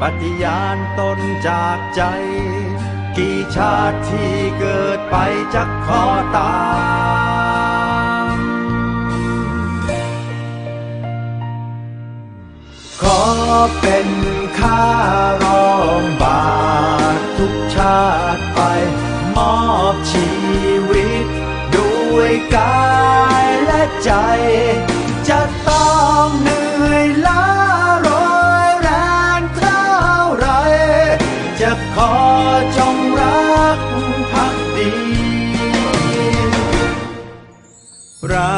ปฏิญาณตนจากใจ กี่ชาติที่เกิดไปจะขอตามขอเป็นข้ารองบาททุกชาติไป มอบชีวิต ด้วยกายและใจ จะต้อง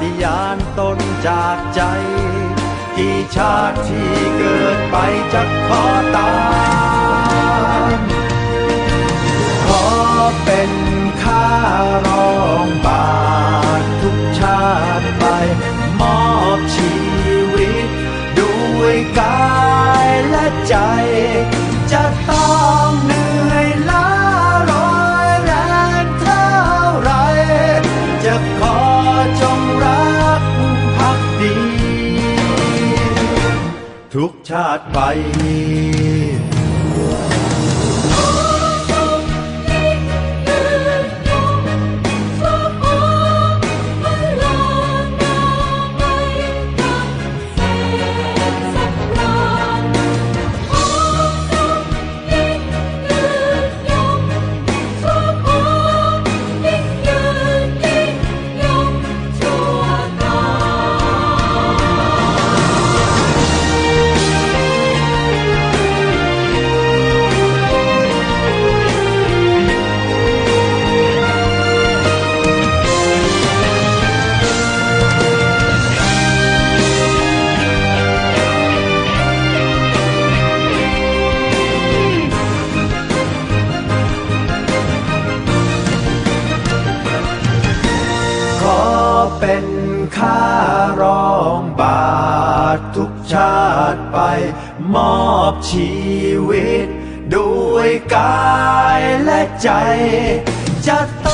ฏิญาณตนจากใจ กี่ชาติที่เกิดไปจะขอตามขอเป็นข้ารองบาททุกชาติไป มอบชีวิต ด้วยกายและใจ จะต้อง ทุกชาติไป เป็นข้ารองบาททุกชาติไป มอบชีวิต ด้วยกายและใจจะต้อง